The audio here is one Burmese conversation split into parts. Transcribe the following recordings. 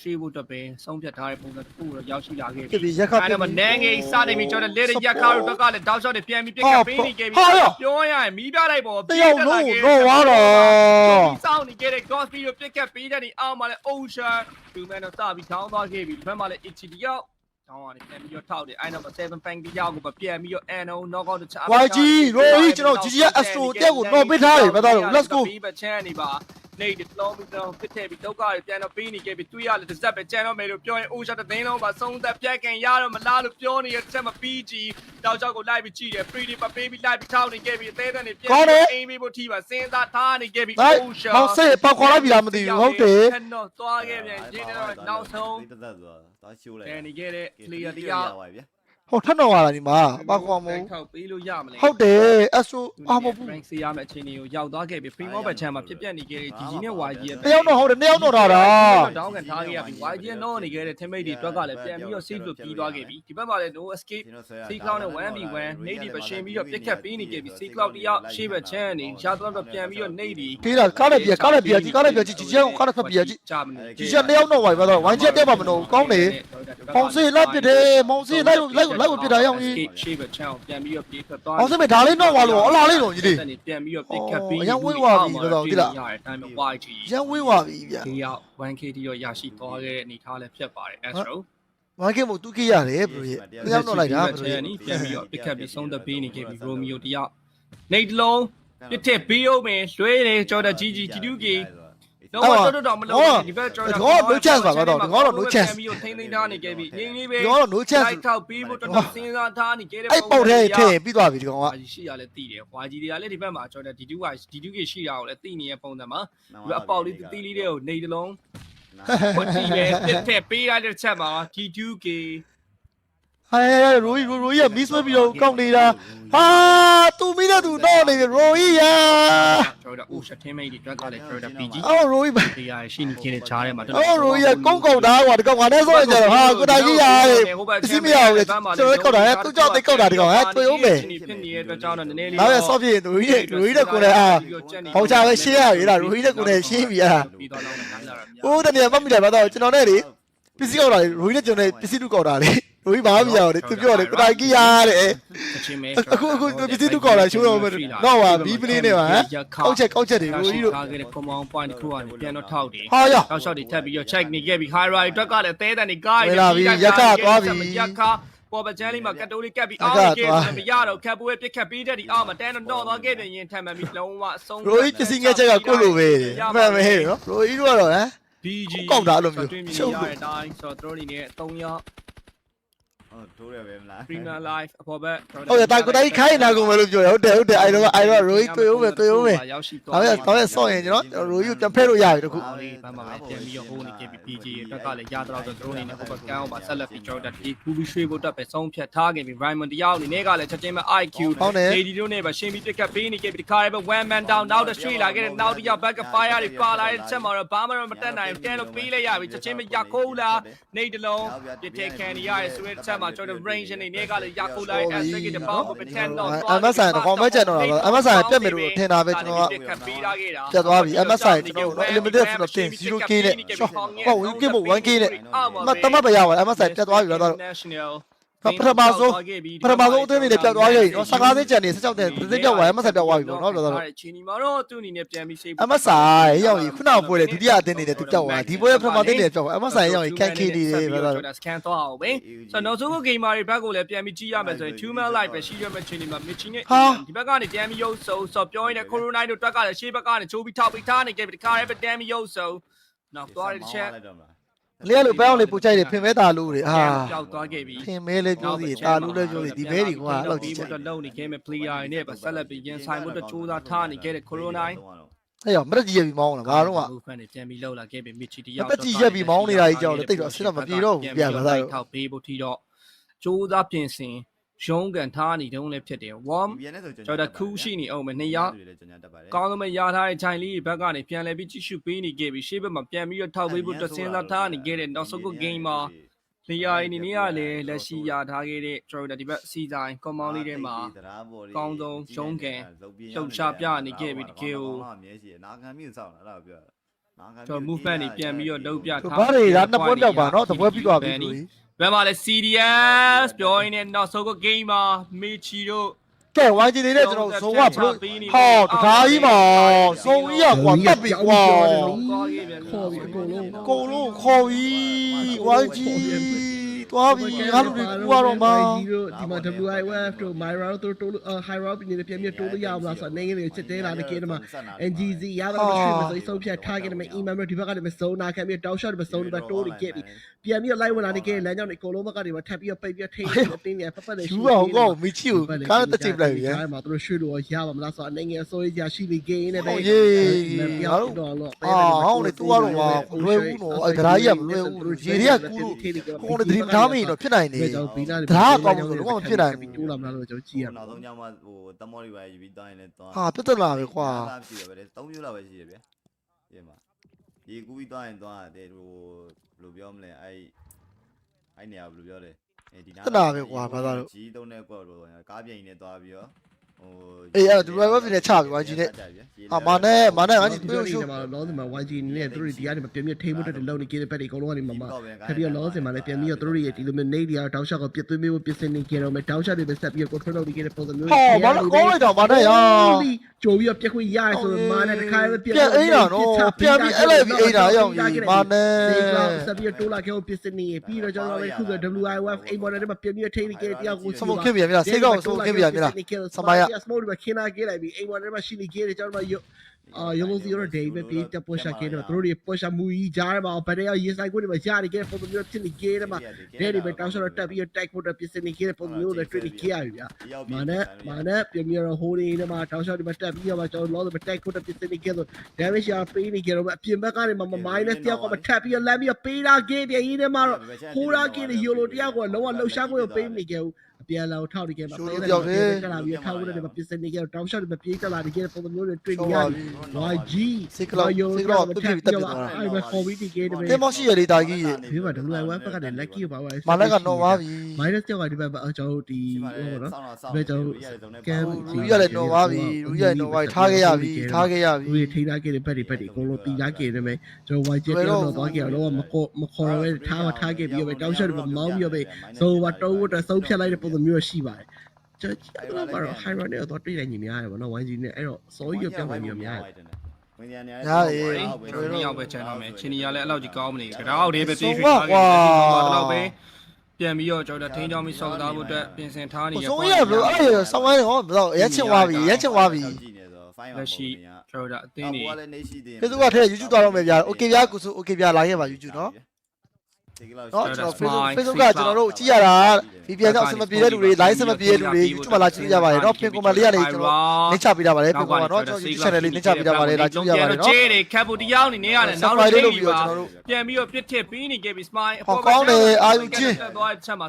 ရှေ့ဖို့အတွက်ပဲဆုံးဖြတ်ထားတဲ့ပုံစံတစ်ခုတော့ရောက်ရှိလာခဲ့ပြပြီပြရက်ခအဲ့ဒါမှနန်းငယ်စနေပြီကျွန်တော်လေရက်ခါတို့ကလည်းတောက်လျှောက်တွေပြန်ပြီးပြက်ကပေးနေခဲ့ပြီပြောရရင်မီးပြလိုက်ပေါ်တယောက်လုံးတော့ဝါတော့ဒီစောင်းနေခဲ့တဲ့ Gospel ကိုပြက်ကပေးတဲ့ဒီအောက်မှာလည်း Ocean သူမန်တော့စပြီးထောင်းသွားခဲ့ပြီဒီဘက်မှာလည်း Ichi တယောက်တောင်းရတယ်ပြန်ပြီးတော့ထောက်တယ်အဲ့နောက်မှာ7 bank တယောက်ကိုပြန်ပြီးတော့ Ano knockout တခြား YG ရိုကြီးကျွန်တော် GG ရဲ့ Astro တယောက်ကိုတော့ပေးထားတယ်မသားတော့ let's go ပြီးပချမ်းနေပါ နေဒီလောမီတော့ဖြစ်တဲ့ပြီးဒုက္ခတွေပြန်တော့ပေးနေခဲ့ပြီးတွေ့ရလေတစ်စက်ပဲကျန်တော့မယ်လို့ပြောရင် Ocean တသိန်းလုံးပါဆုံးသက်ပြက်ကန်ရတော့မလားလို့ပြောနေရတဲ့ချက်မပြီးကြည့်တောက်ချောက်ကိုလိုက်ပြီးကြည့်တယ် free တွေပပေးပြီးလိုက်ပြီးထောက်နေခဲ့ပြီးအသေးသက်နေပြန်အိမ်ပြီးဖို့ထိပါစဉ်းစားထားနေခဲ့ပြီးလိုက် Ocean မောင်ဆေးပေါက်ခေါ်လိုက်ပြီလားမသိဘူးဟုတ်တယ်တော့သွားခဲ့ပြန်ရင်းနေတော့နောက်ဆုံးတက်တက်ဆိုတာဒါရှိုးလိုက်တန်နေခဲ့တဲ့ clear တရားပါဗျာ ဟိုထပ်တော့လာဒီမှာပေါက်ခေါ်မဟုတ်ထောက်ပေးလို့ရမလဲဟုတ်တယ် Astro အာမဟုတ်ဘူး rank စီရမယ့်အခြေအနေကိုရောက်သွားခဲ့ပြီ Primo ဘက်ချမ်းမှာဖြစ်ပျက်နေခဲ့တဲ့ GG နဲ့ YG ရဲ့တယောက်တော့ဟုတ်တယ်နှစ်ယောက်တော့ထားတာတောင်းကန်ထားခဲ့ရပြီ YG တော့နေခဲ့တဲ့ teammate တွေအတွက်ကလည်းပြန်ပြီးတော့ save လို့ပြီးသွားခဲ့ပြီဒီဘက်မှာလည်း no escape ကျွန်တော်ဆွဲ C cloud နဲ့ 1v1 native ပဲရှင်ပြီးတော့ပြက်ခတ်ပေးနေခဲ့ပြီ C cloud တယောက်ရှေ့ဘက်ချမ်းနေရှာတော့တော့ပြန်ပြီးတော့ native ခေးတာကားလိုက်ပြကားလိုက်ပြကြီးကားလိုက်ပြကြီးကြီးချောင်းကားလိုက်ဖက်ပြကြီးကြာမနေကြီးချက်နှစ်ယောက်တော့ဝိုင်ပါတော့ဝိုင်းချက်တက်ပါမလို့ကောင်းတယ် မောင်ဆေးလိုက်ပြတယ်မောင်ဆေးလိုက်လိုက်လိုက်ပြတာရောက်ကြီးရှေ့ဘက်ချမ်းကိုပြန်ပြီးတော့ပြေးထွက်သွားမောင်ဆေးမဒါလေးတော့ဝါလို့အလားလေးတော့ကြီးလေးပြန်ပြီးတော့ပြက်ခတ်ပေးအော်အရင်ဝေးသွားပြီတော်တော်သိလားရတယ်တိုင်းမှာ YG ရန်ဝေးသွားပြီဗျဒီရောက် 1k တိတော့ရရှိသွားခဲ့တဲ့အနေထားလည်းဖြစ်ပါတယ် Astro ဝိုင်းကမို့တူကြီးရတယ်ဘယ်လိုရဲ့နှစ်ယောက်တော့လိုက်တာဘယ်လိုချရဲ့န်နီပြန်ပြီးတော့ပြစ်ခတ်ပြီးဆုံးသက်ပေးနေခဲ့ပြီ Romeo တယောက်နေတလုံးပြစ်ထက်ပြီးအောင်မယ်လွှဲနေကြော်တဲ့ GG G2K တော့ တော်တော်တော်မလုံးဒီဘက်ကြော်ပြီးတော့ထိန်းသိမ်းထားနေခဲ့ပြီငင်းလေးပဲဒီကတော့ no chance လိုက်ထောက်ပြီးဖို့တော်တော်စဉ်းစားထားနေခဲ့တဲ့အဲ့ပေါက်ထဲထည့်ပြီးသွားပြီဒီကောင်ကအာရှိရလဲတည်တယ် YG တွေကလည်းဒီဘက်မှာကြော်တဲ့ D2K D2K ရှိတာကိုလည်းတည်နေတဲ့ပုံစံမှာဒီအပေါက်လေးတီးလေးတွေကိုနေတလုံးဝတ်တီပဲပြစ်ထက်ပေးရတဲ့ချက်မှာ D2K ဟဲ့ရိုးရိုးရိုးရမီးဆွဲပြီးတော့ကောက်နေတာဟာသူမီးတဲ့သူတော့နေပြီရိုးကြီးရကျွန်တော်တို့ Ocean teammate တွေအတွက်ကလည်းကျွန်တော်တို့ PG အော်ရိုးကြီးဒီရရှိနေခဲ့တဲ့ချားထဲမှာအော်ရိုးကြီးကုန်းကုန်းတာကွာဒီကောင်ကလည်းဆိုရင်ကျတော့ဟာကိုတာကြီးရတယ်ပစ္စည်းမရဘူးလေကျွန်တော်ကောက်တာဟဲ့သူကြောက်သိကောက်တာဒီကောင်ဟဲ့တွေ့အောင်မယ်ဖြစ်နေတဲ့အတွက်ကြောင့်တော့နည်းနည်းလေးနောက်ရဆော့ပြည့်ရိုးကြီးရိုးကြီးတဲ့ကိုလည်းအာပေါချပဲရှင်းရပြီလားရိုးကြီးတဲ့ကိုလည်းရှင်းပြီအာပြီးတော့တော့နားလာရဟိုတနေ့မှတ်မိတယ်ဗျတော့ကျွန်တော်နဲ့လေပစ္စည်းကောက်တာရိုးကြီးတဲ့ကျွန်တော်နဲ့ပစ္စည်းတူကောက်တာလေရိုးကြီးဘာမှမရဘူးလေသူပြောတယ်ကိုတာကြီးရတယ်ချင်းမဲအခုအခုပစ္စည်းတူကောက်တာရှိုးတော့မယ်တော့ပါဘီးပလင်းနဲ့ပါဟမ်ကောက်ချက်ကောက်ချက်တွေရိုးကြီးတို့ထားခဲ့တဲ့ command point တစ်ခုကနေပြန်တော့ထောက်တယ်ဟာရတောက်လျှောက်တွေထပ်ပြီးတော့ check နေခဲ့ပြီး high right အတွက်ကလည်းသဲတန်တွေကားဝင်လာပြီရက်ခသွားပြီရက်ခပေါ်ပချန်လေးမှာကတ်တိုးလေးကတ်ပြီးရက်အောခင်းနေခဲ့သွားတယ်မရတော့ခတ်ပွဲပြစ်ခတ်ပြီးတဲ့ဒီအောင်းမှာတန်းတော့တော့သွားခဲ့တယ်ရင်ထပ်မှန်ပြီးလုံးဝအဆုံးရိုးကြီးပစ္စည်းငယ်ချက်ကကိုလိုပဲတယ်မှန်မယ်နော်ရိုးကြီးတို့ကတော့ဟမ် BG ကောက်တာအဲ့လိုမျိုးတွင်းမြင်ရှုပ်ရလို့တဲ့အတိုင်းဆိုတော့သူတို့အနေနဲ့3ရောက် ဟုတ်ထိုးရပဲမလား Premier Live အပေါ်ဘက်ဟုတ်တယ်တာကိုတိုင်းခိုင်းနေတာကုန်မယ်လို့ပြောတယ်ဟုတ်တယ်ဟုတ်တယ်အဲ့တော့အဲ့တော့ရိုးကြီးတွေ့ဦးမယ်တွေ့ဦးမယ်ရောက်ရှိဒါပေမဲ့တော့ဆော့ရင်ကျွန်တော်ရိုးကြီးကိုပြန်ဖဲလို့ရပြီတခုအော်လေးဘာမှပဲပြန်ပြီးတော့ဟိုးနေခဲ့ပြီး PG အတွက်ကလည်းရတော့တော့သူတို့အနေနဲ့ over scan ကိုပါဆက်လက်ပြီးကျွန်တော်တို့ဒီကူဘီရွှေဖို့အတွက်ပဲဆုံးဖြတ်ထားခဲ့ပြီး Raymond တယောက်အနေနဲ့ကလည်းချက်ချင်းပဲ IQ ဟုတ်တယ် AD တို့နဲ့ပဲရှင်းပြီးပြက်ကပ်ပေးနေခဲ့ပြီးဒီခါရဲပဲ one man down နောက်တစ်ရွှေ့လာခဲ့တဲ့နောက်တစ်ယောက် back fire တွေပါလာတဲ့ချက်မှာတော့ဘာမှမတက်နိုင်ဘူးတန်းလို့ပေးလိုက်ရပြီချက်ချင်းပဲရခိုးလာနေတလုံးပြစ်တဲ့ခံရရဲဆိုတဲ့ချက်မှာကျွန်တော် range အနေနဲ့ကလည်းရခိုးလာတဲ့ second တပေါင်းပဲ10တော့ MSI တော့ comment ကျန်တော့တာ MSI ပြတ်မယ်လို့ထင်တာပဲကျွန်တော်ကပြတ်ပေးထားခဲ့တာပြတ်သွားပြီ MSI ကျွန်တော်တို့ unlimited ဆိုတော့တင် 0k နဲ့ short ဟော 1k မို့ 1k နဲ့မတမတ်ပဲရပါ MSI ပြတ်သွားပြီတော့ National ပထမဆုံးပထမဆုံးအသင်းတွေနဲ့ပြတ်သွားခဲ့ပြီနော်15သိန်းကျန်နေ16သိန်းသိန်းကြောက်သွား MSI ပြတ်သွားပြီပေါ့နော်တော်တော်ချီနီမှာတော့သူ့အနေနဲ့ပြန်ပြီးစိတ် MSI ရောက်ရင်ခုနကပွဲတဲ့ဒုတိယအသင်းတွေနဲ့သူကြောက်သွားဒီပွဲပထမသိန်းတွေကြောက်သွား MSI ရောက်ရင်ကန်ခီနေတယ်ပြောတော့စကန်တော့အောင်ပဲဆိုတော့နောက်ဆုံးကဂိမ်းမာတွေဘက်ကိုလည်းပြန်ပြီးကြည့်ရမယ်ဆိုရင်2 man live ပဲရှိရမယ့်ချီနီမှာမစ်ချီနဲ့ဒီဘက်ကနေပြန်ပြီးရုပ်ဆိုဆိုပြောရင်းနဲ့ကိုရိုနိုင်တို့တွက်ကလည်းရှေ့ဘက်ကနေချိုးပြီးထောက်ပြီးထားနေခဲ့ပြီးတခါရဲပဲတမ်းပြီးရုပ်ဆိုနောက်သွားတဲ့ချက် လိုက်တော့မလားလေးလိုပန်းအောင်လေးပူချိုက်တယ်ဖင်မဲတာလို့တွေဟာပျောက်သွားခဲ့ပြီဖင်မဲလေးပြောစီတာလို့လည်းပြောစီဒီမဲတွေကအဲ့လိုကြည့်ချချင်က်လုံးနေခဲ့မဲ့ player နဲ့ပဲဆက်လက်ပြီးရင်ဆိုင်ဖို့အတွက်စူးစမ်းထားနေခဲ့တဲ့ကိုရိုနိုင်အဲ့ရောမရက်ကြီးရပြီးမောင်းတာဘာတော့ကဖန်နေပြန်ပြီးလောက်လာခဲ့ပြီမစ်ချီတမယောက်တက်ကြီးရက်ပြီးမောင်းနေတာကြီးကြောက်လို့တိတ်တော့အဆင်တော့မပြေတော့ဘူးပြန်ပါသားတော့ထောက်ပေးဖို့ထီတော့စူးစမ်းပြင်ဆင် ရုံးကန်ထားနေတုံးလည်းဖြစ်တယ် warm ကျွန်တော်ခူးရှိနေအောင်မယ်နှစ်ယောက်ကောင်းသမဲ့ရထားတဲ့ခြိုင်လေးဘက်ကနေပြန်လဲပြီးကြည့်ရှုပေးနေခဲ့ပြီးရှေ့ဘက်မှာပြန်ပြီးတော့ထောက်ပေးဖို့တက်စင်းစားထားနေခဲ့တဲ့နောက်ဆုံးကဂိမ်းမှာလေယာဉ်နေနေရလဲလက်ရှိရထားခဲ့တဲ့ကျွန်တော်တို့ဒီဘက်စီဆိုင်ကွန်မောင်းလေးထဲမှာကောင်းဆုံးရုံးကန်လှုပ်ရှားပြနေခဲ့ပြီးတကယ်ကိုအမြဲရှိနာခံမြင့်ဆောင်တာအဲ့ဒါပြောကျွန်တော် movement တွေပြန်ပြီးတော့လုပ်ပြထားဘာတွေဒါနှစ်ပွဲပြောက်ပါနော်တပွဲပြီးသွားပြီလူကြီး ဘယ်မှာလဲ CDS ပြောရင်းနဲ့နောက်ဆုံးက game မှာမေချီတို့ကဲဝိုင်းကြီးလေးနဲ့ကျွန်တော်ဇုံကဘလို့ဟောတကားကြီးမှာဇုံကြီးอ่ะကွာတက်ပြီကွာသွားခဲ့ပြန်ခေါ်ပြီးအကုန်လုံးကိုလုံးခေါ်ပြီးဝိုင်းကြီးသွားပြီငါတို့တွေကူရတော့မှာဒီတို့ဒီမှာ WIF တို့ Myra တို့တိုးလို့ High Rock နေပြန်ပြတိုးလို့ရအောင်လားဆိုတော့နေငယ်လေးချစ်တဲလာတဲ့ကေမှာ NGZ ရတော့မရှိမဆိုဆုံးဖြတ်ထားခဲ့တယ်မ email ဒီဘက်ကလည်းမစုံနာခံပြီးတောက်ရှော့မစုံပြီးတိုးနေခဲ့ပြီ ပြန်ပြီးလိုက်ဝင်လာနေခဲ့လမ်းကြောင်းတွေအကုန်လုံးဘက်ကနေထပ်ပြီးပိတ်ပြီးထိန်းပြီးအတင်းပြန်ဖက်ဖက်လေးယူပါဦးကောမီချီကိုကားတက်တိပလိုက်ပြီအဲမှာတို့ရွှေလို့ရပါမလားဆိုတော့အနေငယ်အစိုးရရှိနေခဲ့နေပဲဟုတ်ရေးငါတို့တော့လို့အာဟောင်းနေတူရတော့မှာမလွယ်ဘူးနော်အဲဒရာကြီးကမလွယ်ဘူးရေတွေကကူလို့ကိုယ်နဲ့ဒရီမထားမရင်တော့ဖြစ်နိုင်နေကျွန်တော်ပြီးနာဒရာကောင်းလို့လုံးဝမဖြစ်နိုင်ဘူးတူးလာမလားလို့ကျွန်တော်ကြည့်ရနောက်မှာဆုံးညမှာဟိုတမောတွေပါယူပြီးတောင်းရင်လည်းတောင်းဟာပြတ်တက်လာပဲကွာရှိရပဲလေ၃မျိုးလောက်ပဲရှိရဗျာဒီမှာ ဒီကူပြီးတောင်းရင်တောင်းရတယ်ဟိုဘယ်လိုပြောမလဲအဲ့အဲ့နေရာဘယ်လိုပြောလဲအဲဒီကြီးတုံးတဲ့ကွက်လို့ကားပြိန်နဲ့တောင်းပြီးတော့ ဟိုအေးအဲ့ဒရိုင်ဘာဖြစ်နေချပြီဝိုင်းကြီးနဲ့ဟာမာနဲ့မာနဲ့ငါကြီးဒီတွေ့လိုရှုရှိမှာလောစင်မှာ YG နဲ့သူတို့ဒီကနေပြင်းပြထိမှုတက်လုံးနေကြတဲ့ဘက်တွေအကုန်လုံးကနေမှာမှာခပြီးတော့လောစင်မှာလည်းပြန်ပြီးတော့သူတို့ရဲ့ဒီလိုမျိုးနေဒီယာတောက်ရှော့ကိုပြစ်သွင်းမျိုးပြစ်စင်နေကြတော့မယ်တောက်ရှော့တွေပဲဆက်ပြီးတော့ control လုပ်နေကြတဲ့ပုံစံမျိုးဟောမာနဲ့ကောင်းလိုက်တော့မာနဲ့ရာကြိုပြီးတော့ပြက်ခွင့်ရရဆိုတော့မာနဲ့တစ်ခါပဲပြက်ပြန်အိမ်တာနော်ပြန်ပြီးအဲ့လိုက်ပြီးအိမ်တာရောက်ပြီမာနဲ့ဒီကဆက်ပြီးတိုးလာခဲ့အောင်ပြစ်စင်နေပြီးတော့ကျွန်တော်လည်းခုက WIF အိမ်ပေါ်ထဲမှာပြင်းပြီးထိနေကြတဲ့တယောက်ကိုစမုတ်ခင်ပြန်ပြီလားဆေးကောင်းစမုတ်ခင်ပြန်ပြီလားစမိုင်းရစမိုးဒီမှာခင်းလာခဲ့လိုက်ပြီအိမ်ပေါ်ထဲမှာရှိနေခဲ့တယ်ကျွန်တော်တို့အာယုံစီရောဒေးပဲပြေးတက်ပွရှာခဲ့တယ်သူတို့တွေပွရှာမူကြီးကြားမှာဗတဲ့ရေးဆိုင်ကိုတွေမှာကြားနေခဲ့ပုံမျိုးဖြစ်နေခဲ့တယ်မှာဒဲဒီပဲတောင်းဆိုတော့တက်ပြီးတိုက်ဖို့တက်ပြစ်နေခဲ့တဲ့ပုံမျိုးတွေတွေ့နေခဲ့ရပြီဗျာမာနဲ့မာနဲ့ပြင်းပြတော့ဟိုးနေမှာတောင်းဆိုဒီမှာတက်ပြီးတော့ကျွန်တော်လောတော့တိုက်ဖို့တက်ပြစ်နေခဲ့ဆို damage ရပေးနေခဲ့တော့အပြင်ဘက်ကနေမှ minus တယောက်ကမှထပ်ပြီးလမ်းပြီးပေးတာခဲ့ပြရင်းထဲမှာတော့ဟိုးရာကင်းယူလိုတယောက်ကလုံးဝလှုပ်ရှားကိုပေးနေခဲ့ဘူးအ ပြန်လာထောက်နေခဲ့မှာတက်လာပြီးထောက်လို့လည်းပြစ်နေခဲ့တော့တောင်းဆိုဒီမှာပြေးတက်လာနေခဲ့တဲ့ပုံမျိုးတွေတွေ့နေရတယ် YG စိတ်ကလောက်စိတ်ကလောက်ပြပြတက်ပြသွားတာအဲ့မဲ့ hobby တီကေတပဲတင်မရှိရလေတာကြီးရေဒီမှာ WI web ကလည်း lucky ပါပါမာလက်ကတော့သွားပြီ minus ကျောက်ကဒီဘက်ကျွန်တော်တို့ဒီဟိုနော်လူရလည်းတော့သွားပြီလူရလည်းတော့သွားပြီထားခဲ့ရပြီထားခဲ့ရပြီလူတွေထိထားခဲ့တဲ့ဘက်တွေဘက်တွေအကုန်လုံးတီးထားခဲ့တယ်မယ်ကျွန်တော် YG တယောက်တော့သွားခဲ့တော့မခေါ်မခေါ်ရဲထားထားခဲ့ပြီးတော့တောင်းချက်တွေမောင်းပြီးတော့ဆိုတော့တုံးဝတ်ဆုံးဖြတ်လိုက်တဲ့ပုံစံမျိုးရှိပါတယ်ကျွန်တော်ကတော့ high run နဲ့တော့တွေ့နိုင်ညီများတယ်ဗောနော် YG နဲ့အဲ့တော့ sorry ရပြောင်းနိုင်ညီများတယ်ကျွန်တော်နှစ်ယောက်ပဲချန်တော့မယ်ချင်းနီကလည်းအဲ့လောက်ကြီးကောင်းမနေဘူးဒါအောက်တည်းပဲပြေးရွှေ့ထားခဲ့တယ်ဒီတော့ပဲပြန်ပြီးတော့ကျွန်တော်ထိန်းချောင်းပြီးစောက်သားဖို့အတွက်ပြင်ဆင်ထားနေရဆုံးရဘလို့အဲ့ဆောင်းဝိုင်းဟောဘလို့ရက်ချင်သွားပြီရက်ချင်သွားပြီလက်ရှိကျွန်တော်တို့အသင်းတွေဖေ့စ်ဘုတ်ကထဲ YouTube သွားတော့မယ်ဗျာ Okay ဗျာကုစု Okay ဗျာလာခဲ့ပါ YouTube နော် နော်ကျွန်တော် Facebook Facebook ကကျွန်တော်တို့ကြည့်ရတာ VPN ကြောင့်အဆင်မပြေတဲ့လူတွေ live ဆင်မပြေတဲ့လူတွေ YouTube မှာလာကြည့်ရပါတယ်နော် pin comment လေးကနေကျွန်တော်နှိချပေးတာပါတယ် pin comment နော်ကျွန်တော် YouTube channel လေးနှိချပေးတာပါတယ်လာကြည့်ရပါတယ်နော်ကျေးတယ်ခပ်ဖို့တရားနေနေရတယ်နောက်တော့ချိန်ပြီးပါပြန်ပြီးတော့ပြစ်ထစ်ပြီးနေခဲ့ပြီး smile သွားချက်မှာ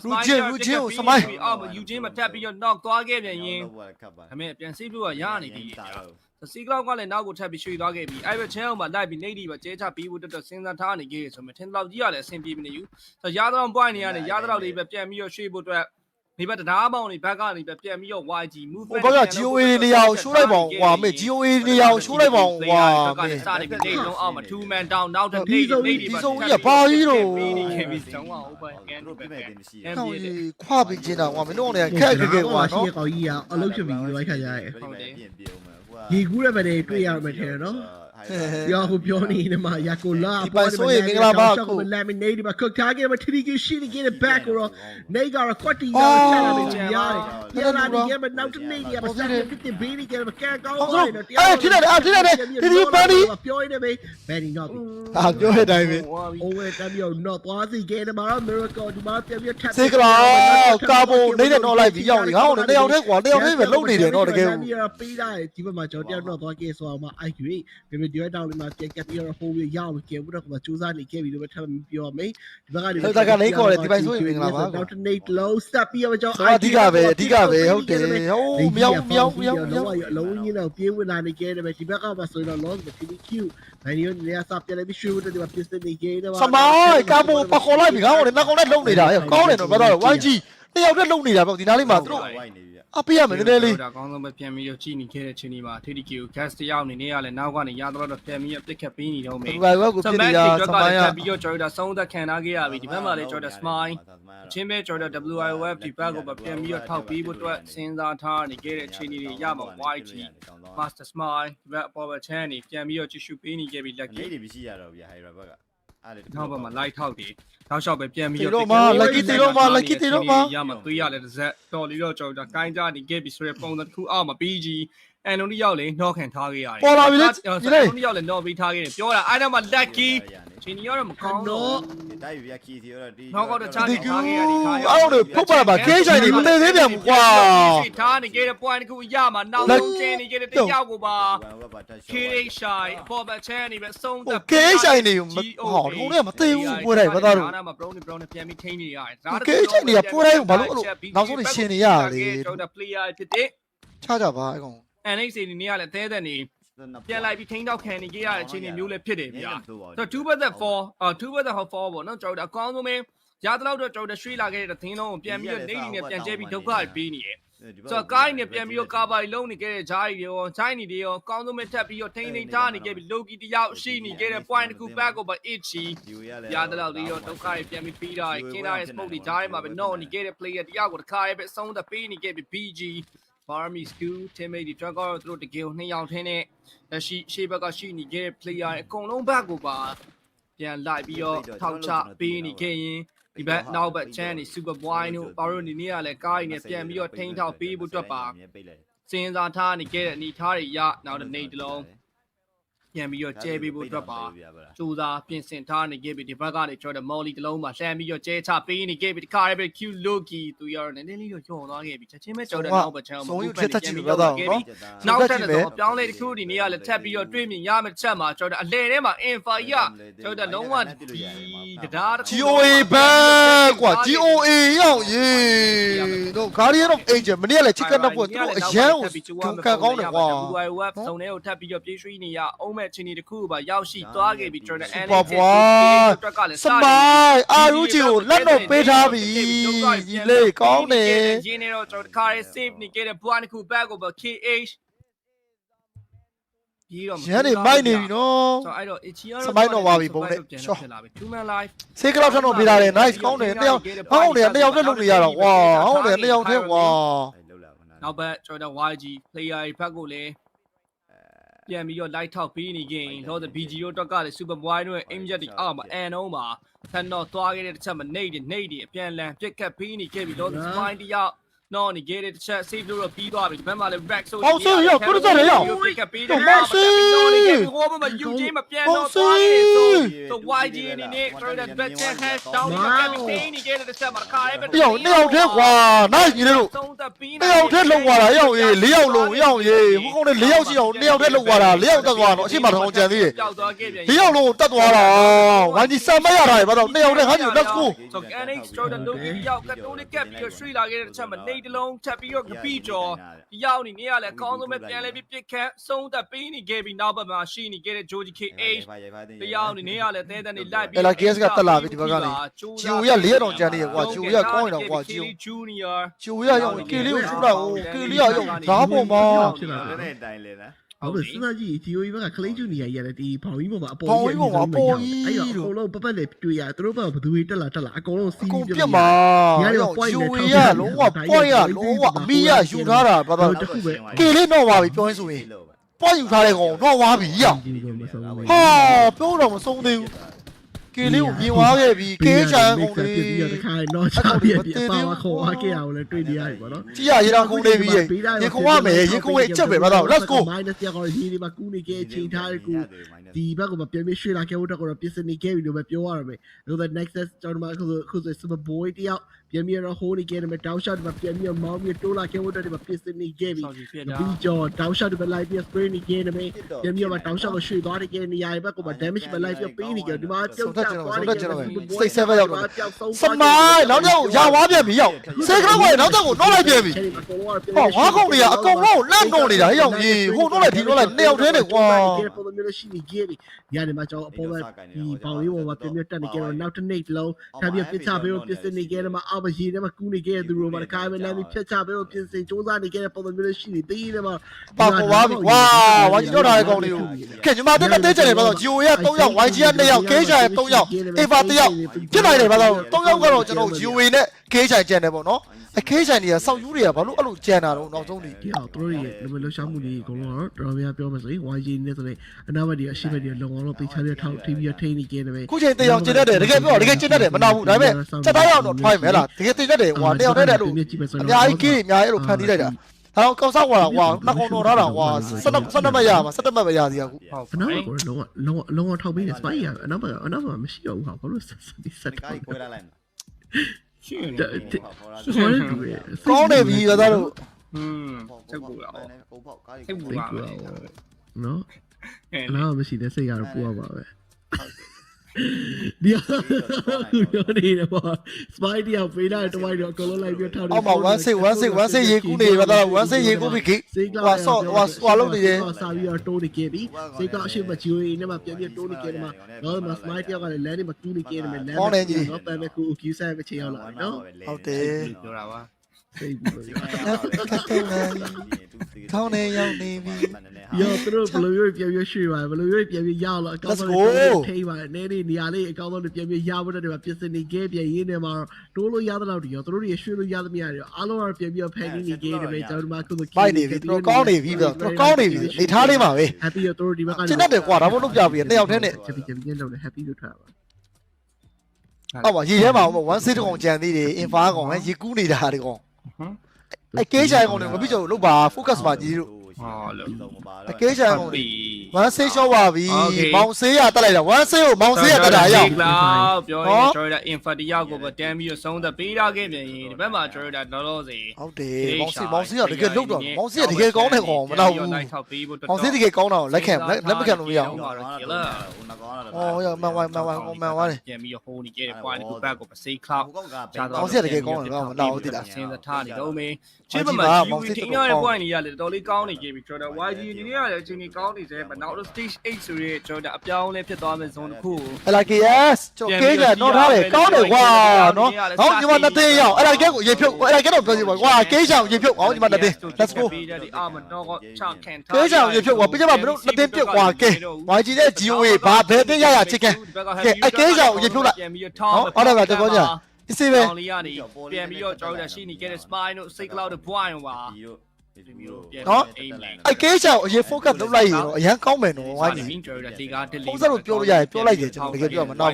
အော်ယူချင်းမတက်ပြီးတော့ knock သွားခဲ့ပြန်ရင်ဒါပေမဲ့ပြန်စိတ်လို့ရနေပြီ စီကလောက်ကလည်းနောက်ကိုထပ်ပြီးရွှေ့သွားခဲ့ပြီးအဲ့ဘက်ချဲအောင်မှာလိုက်ပြီးနေဒီပဲကျဲချပြီးဖို့တက်တက်စဉ်းစားထားနေခဲ့ဆိုမှထင်တော့ကြီးကလည်းအဆင်ပြေမနေဘူးဆိုရတော့ point နေရတယ်ရတော့လေးပဲပြန်ပြီးတော့ရွှေ့ဖို့အတွက်ဒီဘက်တရားပေါင်းတွေဘက်ကနေပဲပြန်ပြီးတော့ YG move ဟိုဘက်က GOA နေရာကိုရှိုးလိုက်ပါအောင်ကွာမေ GOA နေရာကိုရှိုးလိုက်ပါအောင်ကွာကမေလည်းစနေပြီးနေလုံးအောင်မှာ2 man down နောက်တစ်နေ့နေ့ဒီဒီဆုံးကြီးကဘာကြီးတော့ပြီးနေခဲ့ပြီးကျောင်းအောင် open ကန်တို့ဒီပြဘမဲ့က်တင်မရှိကန်ဟောပြီးတယ်ခွာပြီးကျင်းတာကွာမင်းတို့ကခက်ခက်ခဲကွာနော်ရှိကောင်ကြီးကအလုပ်ချင်ပြီးလိုက်ခါကြရဲပြင်ပြေဦးမယ်ဟို ရေကူးတဲ့ဘက်တွေတွေ့ရမယ်ထဲနော် ပြောဟိုပြောနေနေမှာယာကိုလာလာမနေဒီမှာ cook ထားခဲ့မှာ 3D ရှိနေခဲ့တဲ့ back ကိုတော့နေကတော့ကွက်တီရောဆက်လာနေကြရတယ်ပြန်လာနေခဲ့မှာနောက်တစ်နေ့ဒီမှာဆက်ဖြစ်တဲ့ဘေးနေခဲ့မှာကဲကောင်းပြောနေနေပဲဘယ်ဒီတော့အာပြောတဲ့အတိုင်းပဲ over တမ်းပြောတော့သွားစီခဲ့တယ်မှာ miracle ဒီမှာပြန်ပြီးထပ်စေကလာကာဘိုနေတဲ့တော့လိုက်ပြီးရောက်နေငါ့ကိုတယောက်တည်းကွာတယောက်တည်းပဲလုံနေတယ်တော့တကယ်ကိုပေးတာဒီဘက်မှာကျွန်တော်တယောက်တော့သွားခဲ့ဆိုအောင်မှာ IQ ပေပေဒီတောင်းလေးမှာပြန်ကပ်ပြီးတော့ဟိုးပြီးရအောင်ကြည့်ဘူးတော့ကစူးစမ်းနေခဲ့ပြီးတော့ထပ်ပြောမယ်ဒီဘက်ကနေနောက်တစ်နေ့လုံးစပ်ပြီးတော့ဆိုအဓိကပဲအဓိကပဲဟုတ်တယ်ဟိုမြောက်မြောက်မြောက်မြောက်တော့အလုံးကြီးတော့ပြေးဝင်လာနေခဲ့တယ်ပဲဒီဘက်ကမှဆိုတော့ loss ပဲ TQ ဘယ်လိုလဲစပ်ပြလိုက်ပြီးရှူတဲ့ဒီမှာ pistol နေခဲ့တယ်စမိုင်းကာဘိုပခေါ်လိုက်ပြီငါ့ကိုလည်းနောက်ကောင်နဲ့လုံနေတာကောင်းတယ်နော်ဘာသာ YG တ နှစ်ယောက်တည်းလုံနေတာပေါ့ဒီနားလေးမှာသူတို့ဝိုင်းနေပြီဗျအပေးရမယ်နည်းနည်းလေးဒါအကောင်းဆုံးပဲပြန်ပြီးတော့ကြည်နေခဲ့တဲ့ချိန်ဒီမှာ TDK ကို gas တယောက်အနေနဲ့ကလည်းနောက်ကနေရတော့တော့ပြန်ပြီးတော့ပစ်ခတ်ပေးနေတော့မယ်ဒီဘက်ကကိုစဖြစ်မနေတ်တာတွေစကမိုလည်းင်းရတက်ပြီးတော့ကျွန်တော်တို့ဆုံးသက်ခံထားခဲ့ရပြီဒီဘက်မှာလည်းကျွန်တော်တို့ smile ချင်းပဲကျွန်တော်တို့ WIOF ဒီဘက်ကိုပြန်ပြီးတော့ထောက်ပြီးဖို့အတွက်စဉ်းစားထားနေခဲ့တဲ့အခြေအနေတွေရမှာ YG Master Smile ဒီဘက်အပေါ်ဘက်ချမ်းနေပြန်ပြီးတော့ကြည့်ရှုပေးနေခဲ့ပြီးလက်နေကြီးတွေမရှိရတော့ဗျဟိုင်ရာဘက်က အဲ့လေနောက်ဘက်မှာ light ထောက်တယ်နောက်လျှောက်ပဲပြန်ပြီးတေတော့တော့မလက်ကီတေတော့မလက်ကီတေတော့မရမှာသွေးရလဲတစ်စက်တော်လီတော့ကျွန်တော်တို့ကိုင်းကြနေခဲ့ပြီဆိုတဲ့ပုံစံတစ်ခုအောက်မှာ PG အန်နိုနီရောက်လေနှော့ခံထားခဲ့ရတယ်ပေါ်လာပြီလေအန်နိုနီရောက်လေနှော့ပြီးထားခဲ့တယ်ပြောတာအဲ့ဒါမှ lucky ချင်းနီကတော့မကောင်းတော့ တိုက်ပြီဗျခီစီရောဒီ နောက်တော့တခြားဒီနေကူထားခဲ့ရဒီခါအဲ့လိုတွေဖုတ်ပါပါခဲဆိုင်တွေမသေးသေးပြန်ဘူးကွာထားနေခဲ့တဲ့ point တစ်ခုရမှာနောက်ဆုံးကျင်းနေခဲ့တဲ့တယောက်ကိုပါ KH အပေါ်ဘက်ချမ်းနေပဲဆုံးသက်ခဲဆိုင်တွေဟောထုံးနေမသေးဘူးပွဲတိုင်းဘာသာတော့ဒါမှမပရုံးနေပရုံးနေပြန်ပြီးထိန်းနေရတယ်ကဲချိန်တွေကပွဲတိုင်းဘာလို့အဲ့လိုနောက်ဆုံးနေရှင်နေရလေကျွန်တော် player ဖြစ်တဲ့ ချကြပါအကောင် NX နေနေရလဲတဲတဲ့နေပြန်လိုက်ပြီးထိန်းတော့ခံနေကြရတဲ့အခြေအနေမျိုးလည်းဖြစ်တယ်ဗျာဆိုတော့2 but that 4အာ2 but that 4ပေါ့နော်ကျွန်တော်တို့အကောင်းဆုံးပဲရသလောက်တော့ကျွန်တော်တို့ရွှေ့လာခဲ့တဲ့သင်းလုံးကိုပြန်ပြီးတော့နေနေနဲ့ပြန်ကျဲပြီးဒုက္ခပေးနေတယ်ဆိုတော့ကိုင်းနေပြန်ပြီးတော့ကာဘာလုံးနေခဲ့တဲ့ဂျားကြီးတွေရောဂျိုင်းနေတွေရောအကောင်းဆုံးပဲထပ်ပြီးတော့ထိန်းထိန်းထားနေခဲ့ပြီးလော်ကီတယောက်ရှိနေခဲ့တဲ့ point တစ်ခု back over itchy ရသလောက်ဒီတော့ဒုက္ခတွေပြန်ပြီးပြီးတော့ခင်းထားတဲ့ smoke တွေဂျားထဲမှာပဲ no နေခဲ့တဲ့ player တယောက်ကိုတစ်ခါရဲပဲအဆုံးသက်ပေးနေခဲ့ပြီး BG Barmy School teammate ဒီ track ကတော့သူတို့တကယ်ကိုနှစ်ယောက်ထင်းနဲ့လက်ရှိရှေ့ဘက်ကရှိနေခဲ့တဲ့ player အကုန်လုံးဘက်ကိုပါပြန်လိုက်ပြီးတော့ထောက်ချပေးနေခဲ့ရင်ဒီဘက်နောက်ဘက်ချမ်းနေ super boy တို့ပါရိုနေနေရလဲကားရင်းနဲ့ပြန်ပြီးတော့ထိန်းထောက်ပေးဖို့အတွက်ပါစဉ်းစားထားနေခဲ့တဲ့အနေထားတွေရနောက်တဲ့နေတလုံး ပြန်ပြီးတော့ကျဲပေးဖို့အတွက်ပါစူစာပြင်ဆင်ထားနေခဲ့ပြီဒီဘက်ကနေကျွန်တော်မော်လီတစ်လုံးမှာလှမ်းပြီးတော့ကျဲချပေးနေခဲ့ပြီဒီခါရဲပဲ Q Loki သူရတော့နည်းနည်းလေးတော့ညှော်သွားခဲ့ပြီချက်ချင်းပဲကျွန်တော်နောက်ဘက်ချမ်းမှာနောက်ထပ်တော့ပြောင်းလဲတစ်ခုဒီနေ့ကလည်းထပ်ပြီးတော့တွေ့မြင်ရမယ့်ချက်မှာကျွန်တော်အလဲထဲမှာ Infa ရကျွန်တော်လုံးဝဒီတရားတစ်ခု GOA ဘက်ကွာ GOA ရောက်ရေတို့ Guardian of Angel မနေ့ကလည်း chicken တော့သူတို့အရန်ကိုခံကောင်းတယ်ကွာ web စုံထဲကိုထပ်ပြီးတော့ပြေးရွှေ့နေရအောင်မဲ့ချင်းဒီတစ်ခုပါရောက်ရှိသွားခဲ့ပြီကျွန်တော် Super boy စမိုင်းအာရူဂျီကိုလက်တော့ပေးထားပြီဒီလေကောင်းတယ်ရင်းနေတော့ကျွန်တော်ခါရဲ save နေခဲ့တဲ့ blind ခု back over KH ပြီးတော့ရန်တွေမိုက်နေပြီနော်ဆိုအဲ့တော့ Ichi စမိုင်းတော့ပါပြီပုံနဲ့ရှော့ဖြစ်လာပြီ two man live ဆေးကလောက်ထပ်တော့ပေးထားတယ် nice ကောင်းတယ်နှစ်ယောက်ဟောင်းတယ်နှစ်ယောက်တည်းလုပ်နေရတော့ဝါဟောင်းတယ်နှစ်ယောက်တည်းဝါနောက်ဘက်ကျွန်တော် YG player ဘက်ကိုလည်း ပြန်ပြီးတော့ light ထောက်ပြီးနေခင်တော့ BG တို့အတွက်ကလည်း super boy တို့ရဲ့ aim jet တွေအောက်မှာ and အောင်မှာထပ်တော့သွားခဲ့တဲ့တစ်ချက်မနေတယ်နေတယ်အပြန်လန်ပြက်ခတ်ပြီးနေခဲ့ပြီတော့ spine တယောက် နော်နေခဲ့တဲ့တစ်ချက် save လို့တော့ပြီးသွားပြီဒီဘက်မှာလည်း back ဆိုပြက်ခတ်ပြီးတယ်ပြက်နေခဲ့ပြီဟိုဘက်မှာ UJ မှာပြန်တော့သွားခဲ့တယ်ဆိုဆို YG အနေနဲ့ throw that back check hash down ပြီးတော့ပြီးနေခဲ့တဲ့တစ်ချက်မှာခါရဲပဲနှစ်ယောက်နှစ်ယောက်တည်းကွာ nice ညီလေးတို့သုံးသက်ပြီးနှစ်ယောက်တည်းလုံသွားတာရောက်ရေးလေးယောက်လုံးရောက်ရေးဟိုကောင်နဲ့လေးယောက်ရှိအောင်နှစ်ယောက်တည်းလုံသွားတာလေးယောက်တက်သွားတော့အရှိမထောင်ကြံသေးတယ်ပျောက်သွားခဲ့ပြန်လေးယောက်လုံးတက်သွားတာဝိုင်းကြီးစံမရတာပဲတော့နှစ်ယောက်တည်းဟမ်းကြီး let's go ဆို NH Jordan တို့ဒီရောက်ကတိုးလေးကပ်ပြီးတော့ရွှေ့လာခဲ့တဲ့ချက်မှာနေတလုံးချက်ပြီးတော့ကပီကျော်ဒီရောက်နေနေရလဲအကောင်းဆုံးပဲပြန်လဲပြီးပြစ်ခတ်ဆုံးသက်ပေးနေခဲ့ပြီးနောက်ဘက်မှာရှိနေခဲ့တဲ့ George KH တယောက်နေနေရလဲတဲတဲနေလိုက်ပြီးဂျီယိုရလေးတော့ကြမ်းနေရကွာဂျီယိုရကောင်းရင်တော့ကွာဂျီယို Junior ဂျီယိုရရောက်ကေလေးကိုရှူတာကိုကေလေးရရောက်ဓာတ်ပေါ်မှာနဲ့တိုင်လေလား ဟုတ်ပြီစဉ်းစားကြည့်ဂျီယိုဘက်ကခလိန်ဂျူနီယာကြီးရတယ်ဒီဘောင်ကြီးပေါ်မှာအပေါ်ကြီးအဲ့တော့အကုန်လုံးပတ်ပတ်လေတွေ့ရသူတို့ဘက်ကဘသူတွေတက်လာတက်လာအကုန်လုံးစီးအကုန်ပြီးပြစ်မှာဂျီယိုရလုံးဝ point ရလုံးဝအမီးရယူထားတာဘာသာကေလေးတော့ပါပြီပြောရင်ဆိုရင် point ယူထားတဲ့ကောင်တော့ဝါပြီရဂျီယိုမဆုံးဘူးဟာပြောတော့မဆုံးသေးဘူး ကေလေးကိုမြင်သွားခဲ့ပြီကေချန်ကုန်လေပြီးတော့တခါတော့ချပြပြအပါခေါ်အားခဲ့အောင်လဲတွေ့နေရတယ်ပေါ့နော်ကြည့်ရရေတော့ကုန်နေပြီရေခုံရမယ်ရေခုံရဲ့အချက်ပဲဘာသာ let's go minus တကောဒီဒီမှာကူနေခဲ့ချိန်ထားတဲ့ကူဒီဘက်ကမှပြန်ပြီးရွှေ့လာခဲ့ဖို့တော့ကတော့ပြင်ဆင်နေခဲ့ပြီလို့ပဲပြောရမယ်ဆိုတော့ next ကျွန်တော်မှခုခုဆို super boy တယောက် ပြန်ပြီးတော့ hold နေခဲ့တယ်တောက်ရှော့ဒီမှာပြန်ပြီးမောင်းပြီးတိုးလာခဲ့ဖို့တော့ဒီမှာပြင်ဆင်နေခဲ့ပြီဆောက်ကြည့်ပြတာပြီးတော့တောက်ရှော့ဒီမှာ live ပြ spray နေခဲ့တယ်ပြန်ပြီးတော့တောက်ရှော့ကိုရွှေ့သွားတယ်ခဲ့နေရာဘက်ကမှ damage ပဲ live ပြပေးနေကြဒီမှာပြုတ်ကျသွားတယ်စမိုင်းနောက်တော့ရဝါပြန်ပြီရောက်စေကလောက်ကတော့နောက်တော့ကိုနှောလိုက်ပြန်ပြီဟောဝါကောင်တွေကအကုန်လုံးလန့်တော့နေတာဟဲ့ရောက်ကြီးဟိုနှောလိုက်ဒီနှောလိုက်နှစ်ယောက်တည်းနဲ့ကွာဟခဲ့ပြီညနေမှာကျွန်တော်အပေါ်မှာဒီပေါင်လေးပေါ်မှာပြင်းပြတက်နေခဲ့တော့နောက်တစ်နေ့လုံးထပ်ပြီးပြစ်ချပေးလို့ပြစ်စင်နေခဲ့တယ်မှာအောက်မှာရေထဲမှာကူးနေခဲ့တဲ့သူတို့မှာတခါပဲလမ်းပြီးဖြတ်ချပေးလို့ပြစ်စင်စူးစမ်းနေခဲ့တဲ့ပုံစံမျိုးလေးရှိနေသေးတယ်မှာပါပေါ်သွားပြီဝါဝိုင်းကြီးတော့ထားတဲ့ကောင်လေးကိုကဲညီမတက်တဲ့တဲချင်တယ်ဘာလို့ဂျီယိုရဲ့3ယောက် YG ရဲ့2ယောက် KH ရဲ့3ယောက် Eva 1ယောက်ဖြစ်နိုင်တယ်ဘာလို့3ယောက်ကတော့ကျွန်တော်ဂျီယိုဝေနဲ့ KH ကျန်တယ်ပေါ့နော်အ KH တွေကစောက်ယူတွေကဘာလို့အဲ့လိုကျန်တာတော့နောက်ဆုံးဒီဒီအောင်သူတို့ရဲ့လူမျိုးလှရှားမှုတွေအကုန်လုံးတော့တော်တော်များပြောမယ်ဆိုရင် YG နဲ့ဆိုရင်အနောက်ဘက်တွေအရှေ့ဘက်တွေလုံအောင်လို့ပိတ်ချတဲ့ထောက်ထိပြီးထိနေခဲ့တယ်ပဲခုချိန်တယောက်ကျင်တတ်တယ်တကယ်ပြောတကယ်ကျင်တတ်တယ်မနာဘူးဒါပေမဲ့စက်သားရောက်တော့ထွိုင်းမယ်လားတကယ်တင်တတ်တယ်ဟွာတယောက်တည်းတည်းလို့အများကြီးကြီးအများကြီးအဲ့လိုဖန်တီးလိုက်တာဒါတော့ကောက်ဆောက်သွားတာဟွာနှစ်ကောင်တော်ထားတာဟွာ17 17မှတ်ရမှာ17မှတ်ပဲရစီကခုဟုတ်အနောက်ကိုလုံးဝလုံးဝလုံးဝထောက်ပေးနေစပိုင်ရအနောက်ကအနောက်မှာမရှိတော့ဘူးဟာဘာလို့ဆက်ဆက်ဆက်ကားကြီးခွဲထားလိုက်မှာ ရှင်းနေဒါတယ်ဆိုရတူရဲ့ကောင်းနေပြီကသားတို့ဟွန်းစိတ်ပူတာကိုပေါ့ကားကြီးစိတ်ပူတာပဲနော်အဲအနောက်မရှိတဲ့စိတ်ကတော့ပူရပါပဲ ဒီပြောနေတယ်ပေါ့စပိုင်တယောက်ဖေးလာတဝိုင်းတော့အကုန်လုံးလိုက်ပြီးထောက်နေအောက်မှာ1 6 1 6 1 6ရေကူးနေပါသား1 6ရေကူးပြီခိစိတ်ကဟွာဆော့ဟွာဟွာလုံးနေတယ်စာပြီးတော့တိုးနေခဲ့ပြီစိတ်ကအရှိမဂျီယိုရီနဲ့မှပြန်ပြန်တိုးနေခဲ့တယ်မှာတော့မစမိုက်တယောက်ကလည်းလမ်းနဲ့မကူးနေခဲ့တယ်မယ်လမ်းတော့ပန်မဲ့ကူကျူဆိုင်မချေရောက်လာနော်ဟုတ်တယ်ပြောတာပါ စိတ်ဘူးလို့ထောင်းနေရောက်နေပြီရောသူတို့ဘယ်လိုမျိုးပြန်ပြန်ရွှေ့ပါဘယ်လိုမျိုးပြန်ပြန်ရောက်လာအကောင်းဆုံးထိပါနေနေနေရာလေးအကောင်းဆုံးပြန်ပြန်ရဖို့တဲ့ပြင်စင်နေခဲ့ပြန်ရင်းနေမှာတိုးလို့ရသလောက်တည်းရောသူတို့တွေရွှေ့လို့ရသမျှတွေအားလုံးကပြန်ပြန်ဖန်နေခဲ့တယ်ပဲကျွန်တော်တို့ကပိုက်နေပြီတော်ကောင်းနေပြီတော့တော်ကောင်းနေပြီနေထားလေးမှာပဲ happy ရောသူတို့ဒီဘက်ကကျင်းတတ်တယ်ကွာဒါမှမဟုတ်ပြပြီနှစ်ယောက်တည်းနဲ့ချက်ပြီးချက်ပြီးလုံးနဲ့ happy လို့ထားပါဟုတ်ပါရေထဲမှာ1 6တကောင်ကြံသေးတယ် info ကောင်ဟဲ့ရေကူးနေတာဒီကောင်ဟမ် အကေးချိုင်ကောင်တွေမပြီးကြလို့ပါ focus ပါကြီးတို့ အကေးချိုင်ကောင်တွေပြီ1 6ရှော့ပါပြီမောင်ဆေးရတက်လိုက်တာ1 6ကိုမောင်ဆေးရတက်တာရောက်လောက်ပြောရင်ကျွန်တော်တို့ infant ရောက်ကိုတန်းပြီးဆုံးသက်ပေးထားခဲ့ပြန်ရင်ဒီဘက်မှာကျွန်တော်တို့လောလောဆယ်ဟုတ်တယ်မောင်ဆေးမောင်ဆေးရတကယ်လုတ်တော့မောင်ဆေးရတကယ်ကောင်းတယ်ကောင်မနာဘူးလိုက်ထောက်ပေးဖို့မောင်ဆေးတကယ်ကောင်းတာလက်ခံလက်မခံလို့မရဘူးအော်ရမန်ဝိုင်းမန်ဝိုင်းပြန်ပြီးဟိုးနေခဲ့တဲ့ point ကိုဘက်ကိုပစိခလောက်စဉ်းစားထားနေတော့မင်း ချစ်ပမှာယူတင်ရတဲ့ point ကြီးကလည်းတော်တော်လေးကောင်းနေကြပြီကျွန်တော် YG ဒီနေ့ကလည်းအချိန်ကြီးကောင်းနေစေမနောက်တော့ stage 8ဆိုရဲကျွန်တော်အပြောင်းလဲဖြစ်သွားမယ့် zone တစ်ခုကိုအဲ့လာ KS ကျွန်တော်ကေးကတော့ထားတယ်ကောင်းတယ်ကွာနော်ဟောညီမနှစ်သိန်းရောက်အဲ့လာကဲကိုရေဖြုတ်အဲ့လာကဲတော့ပြောစီပါကွာကေးချောင်ရေဖြုတ်ဟောညီမနှစ်သိန်း let's go ဒီအာမတော့ကချခံကေးချောင်ရေဖြုတ်ကွာပြကြပါမလို့နှစ်သိန်းပြတ်ကွာကဲ YG နဲ့ GOA ဘာဘယ်သိန်းရရချစ်ကန်ကဲအကေးချောင်ရေဖြုတ်လိုက်ပြန်ပြီးတော့ဟောအဲ့ဒါကတကောကြ အစ်စေးပဲကောင်းလေးကနေပြန်ပြီးတော့ကျွန်တော်တို့ရှိနေခဲ့တဲ့ spine တို့ sick cloud တို့ point ပါဒီတို့အကေးချောင်အရင် focus လုပ်လိုက်ရင်တော့အရန်ကောင်းမယ်နော်ဝိုင်း YG မင်းကျွန်တော်တို့ဒီက delay ပုံစံလို့ပြောလို့ရတယ်ပြောလိုက်တယ်ကျွန်တော်တကယ်ပြောမှာနောက်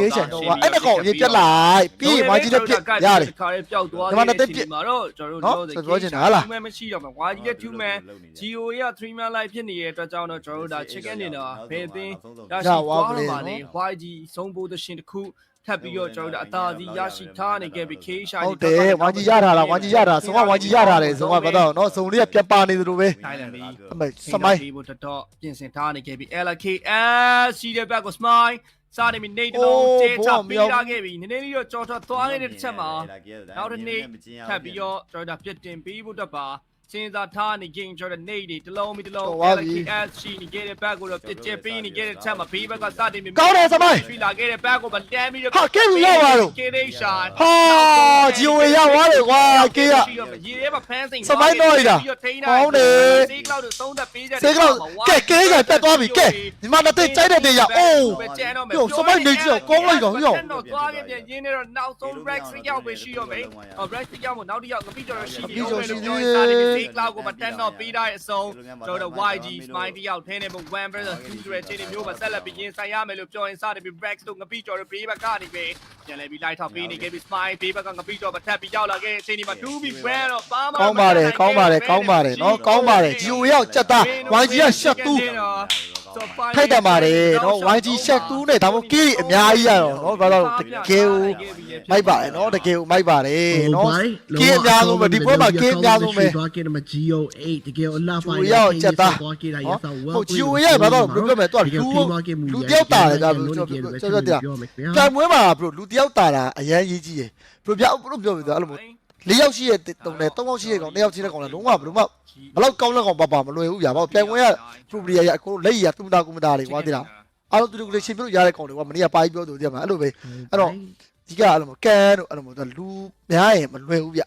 ကေးချောင်တော့အဲ့တကောင်အရင်ပြတ်လိုက်ပြီး YG နဲ့ပြတ်ရတယ်ခါလေးပျောက်သွားဒီမှာတစ်ပြစ်မှာတော့ကျွန်တော်နော်တို့ဆိုပြောချင်တာဟာလား2 man မရှိတော့မှာ YG ရဲ့2 man GO ရဲ့3 man live ဖြစ်နေတဲ့အတွက်ကြောင့်တော့ကျွန်တော်တို့ဒါ chicken နေတော့ဘယ်အသင်းရရှိသွားမှာလဲ YG ဆုံးဖို့သရှင်တစ်ခု ထပ်ပြီးတော့ကျွန်တော်တို့အသာစီရရှိထားနေခဲ့ပြီး K ရှာဟုတ်တယ်ဝါကြီးရထားလားဝါကြီးရထားဆုံးကဝါကြီးရထားတယ်ဆုံးကဘာတော့နော်ဆုံးလေးကပြတ်ပါနေသလိုပဲထိုင်တယ်ပြီးအမေစမိုင်းပြီးဖို့တော့ပြင်ဆင်ထားနေခဲ့ပြီး LKS ရှိတဲ့ဘက်ကို smile စားနေပြီနေတလုံးတေးချပေးထားခဲ့ပြီနည်းနည်းလေးတော့ကြော်ထွက်သွားခဲ့တဲ့တစ်ချက်မှာနောက်တစ်နေ့ထပ်ပြီးတော့ကျွန်တော်တို့ပြစ်တင်ပြီးဖို့တော့ပါ စဉ်းစားထားနေကြကျွန်တော်နေတွေတလုံးပြီးတလုံး LKS ရှိနေခဲ့တဲ့ဘက်ကိုတော့ပြစ်ကျပေးနေခဲ့တဲ့ချက်မှာဘေးဘက်ကစတင်ပြီးကောင်းတယ်စမိုင်းရွှေလာခဲ့တဲ့ဘက်ကိုမတန်းပြီးတော့ဟာကဲလို့ရပါတော့ကေဒေရှာဟာဂျီယိုဝေရသွားတယ်ကွာကေးရရေထဲမှာဖန်းစိန်စမိုင်းတော့ရတာထိန်းကောင်းတယ်စေးကလောက်တို့သုံးသက်ပေးတဲ့စေကတော့ကဲကဲကပြတ်သွားပြီကဲဒီမှာနှစ်သိကြိုက်တဲ့တေးရအိုးပြောစမိုင်းနေကြည့်တော့ကောင်းလိုက်တော့ပြောတော့သွားခဲ့ပြန်ရင်းနေတော့နောက်ဆုံး Rex ရောက်ပဲရှိရောမယ်ဟော Rex ရောက်မို့နောက်တစ်ယောက်ငပိကျော်ရှိနေအောင်လို့ပြောရင်စားတယ်စေးကလောက်ကိုမတန်းတော့ပေးထားတဲ့အစုံကျွန်တော် YG Smile တယောက်ထင်းနေပုံ One versus 2ဆိုတဲ့ခြေနေမျိုးမှာဆက်လက်ပြီးရင်ဆိုင်ရမယ်လို့ပြောရင်စားတယ်ပြီး Rex တို့ငပိကျော်တို့ဘေးဘက်ကနေပဲပြန်လဲပြီး light top ပေးနေခဲ့ပြီး Smile ဘေးဘက်ကငပိကျော်မထပ်ပြီးရောက်လာခဲ့အချိန်ဒီမှာ 2B brand တော့ပါမကောင်းပါတယ်ကောင်းပါတယ်ကောင်းပါတယ်နော်ကောင်းပါတယ်ဂျီယိုရောက်ကြက်သား YG ကရှက်တူး ထိုက်တယ်ပါတယ်နော် YG ရှက်တူးနဲ့ဒါမှမဟုတ်ကေးအများကြီးရတော့နော်ဘာလို့တကယ်ကိုမိုက်ပါတယ်နော်တကယ်ကိုမိုက်ပါတယ်နော်ကေးအများဆုံးပဲဒီပွဲမှာကေးအများဆုံးပဲ သွားခဲ့တယ်မှာ GO8 တကယ်အလားပိုင်းဂျီယိုရောက်ကြက်သားသွားခဲ့တာရသဝဟုတ်ဂျီယိုရဲ့ဘာလို့ဘယ်လိုပြောမလဲသူကလူလူတယောက်တာလေကကျွန်တော်ကျွန်တော်တရားပြောမယ်ခင်တိုဗျာင်ပွဲမှာဘရိုလူတယောက်တာတာအရန်ရေးကြီးရယ်ဘရိုပြောဘရိုပြောပြီးတော့အဲ့လိုမျိုး ၄ယောက်ရှိရဲ့တုံးတယ်၃ယောက်ရှိရဲ့ကောင်၂ယောက်ရှိတဲ့ကောင်လည်းလုံးဝဘယ်လိုမှဘလောက်ကောင်းလက်ကောင်ပါပါမလွယ်ဘူးဗျာဘာပြိုင်ဝင်ရ probably ရအကုန်လုံးလက်ရည်ရတူမတာကူမတာတွေကွာတိလားအားလုံးတူတူကလေးရှင်ပြလို့ရတဲ့ကောင်တွေကမနေ့ကပါပြီးပြောသူတိမှာအဲ့လိုပဲအဲ့တော့ဒီကအဲ့လိုမျိုးကန်တို့အဲ့လိုမျိုးလူများရင်မလွယ်ဘူးဗျ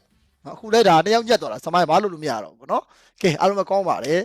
နော်အခုလဲဒါတယောက်ညက်သွားတာစမိုင်းဘာလို့လို့မရတော့ဘူးနော်ကဲအားလုံးပဲကောင်းပါတယ်